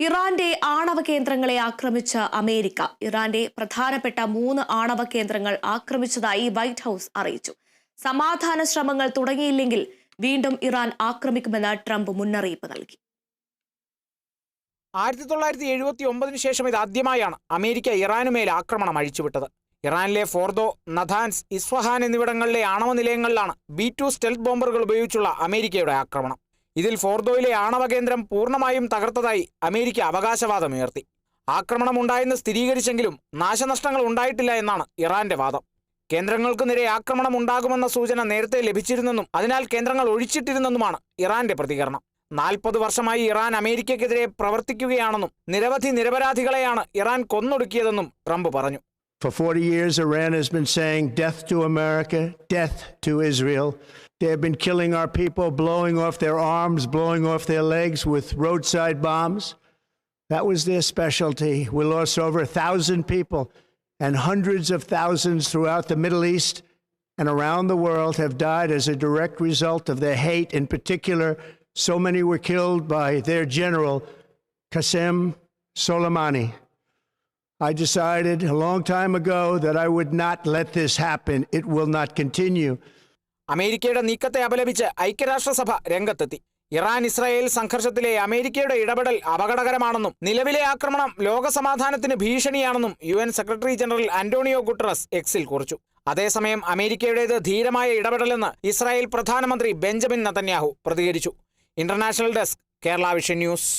ഇറാന്റെ ആണവ കേന്ദ്രങ്ങളെ ആക്രമിച്ച അമേരിക്ക. ഇറാന്റെ പ്രധാനപ്പെട്ട മൂന്ന് ആണവ കേന്ദ്രങ്ങൾ ആക്രമിച്ചതായി വൈറ്റ് ഹൌസ് അറിയിച്ചു. സമാധാന ശ്രമങ്ങൾ തുടങ്ങിയില്ലെങ്കിൽ വീണ്ടും ഇറാൻ ആക്രമിക്കുമെന്ന് ട്രംപ് മുന്നറിയിപ്പ് നൽകി. ആയിരത്തി തൊള്ളായിരത്തി എഴുപത്തി ഒമ്പതിന് ശേഷം ഇത് ആദ്യമായാണ് അമേരിക്ക ഇറാനുമേൽ ആക്രമണം അഴിച്ചുവിട്ടത്. ഇറാനിലെ ഫോർദോ നഥാൻസ് ഇസ്ഫഹാൻ എന്നിവിടങ്ങളിലെ ആണവ നിലയങ്ങളിലാണ് ബി ടു സ്റ്റെൽത്ത് ബോംബറുകൾ ഉപയോഗിച്ചുള്ള അമേരിക്കയുടെ ആക്രമണം. ഇതിൽ ഫോർദോയിലെ ആണവ കേന്ദ്രം പൂർണമായും തകർത്തതായി അമേരിക്ക അവകാശവാദമുയർത്തി ആക്രമണം ഉണ്ടായെന്ന് സ്ഥിരീകരിച്ചെങ്കിലും നാശനഷ്ടങ്ങൾ ഉണ്ടായിട്ടില്ല എന്നാണ് ഇറാന്റെ വാദം. കേന്ദ്രങ്ങൾക്ക് നേരെ ആക്രമണം ഉണ്ടാകുമെന്ന സൂചന നേരത്തെ ലഭിച്ചിരുന്നെന്നും അതിനാൽ കേന്ദ്രങ്ങൾ ഒഴിച്ചിട്ടിരുന്നെന്നുമാണ് ഇറാന്റെ പ്രതികരണം. നാൽപ്പത് വർഷമായി ഇറാൻ അമേരിക്കയ്ക്കെതിരെ പ്രവർത്തിക്കുകയാണെന്നും നിരവധി നിരപരാധികളെയാണ് ഇറാൻ കൊന്നൊടുക്കിയതെന്നും ട്രംപ് പറഞ്ഞു. For 40 years, Iran has been saying death to America, death to Israel. They have been killing our people, blowing off their arms, blowing off their legs with roadside bombs. That was their specialty. We lost over a thousand people, and hundreds of thousands throughout the Middle East and around the world have died as a direct result of their hate. In particular, so many were killed by their general, Qasem Soleimani. I decided a long time ago that I would not let this happen. It will not continue. അമേരിക്കയുടെ നീക്കത്തെ അപലപിച്ച് ഐക്യരാഷ്ട്രസഭ രംഗത്തെത്തി Iran Israel സംഘർഷത്തിലെ അമേരിക്കയുടെ ഇടപെടൽ അപകടകരമാണെന്നും നിലവിലെ ആക്രമണം ലോകസമാധാനത്തിന് ഭീഷണിയാണെന്നും U N secretary general Antonio Guterres എക്സിൽ കുറിച്ചു അതേസമയം അമേരിക്കയുടേത് ധീരമായ ഇടപെടലെന്ന് ഇസ്രായേൽ പ്രധാനമന്ത്രി ബെഞ്ചമിൻ നതന്യാഹു പ്രതികരിച്ചു international desk Kerala Vision news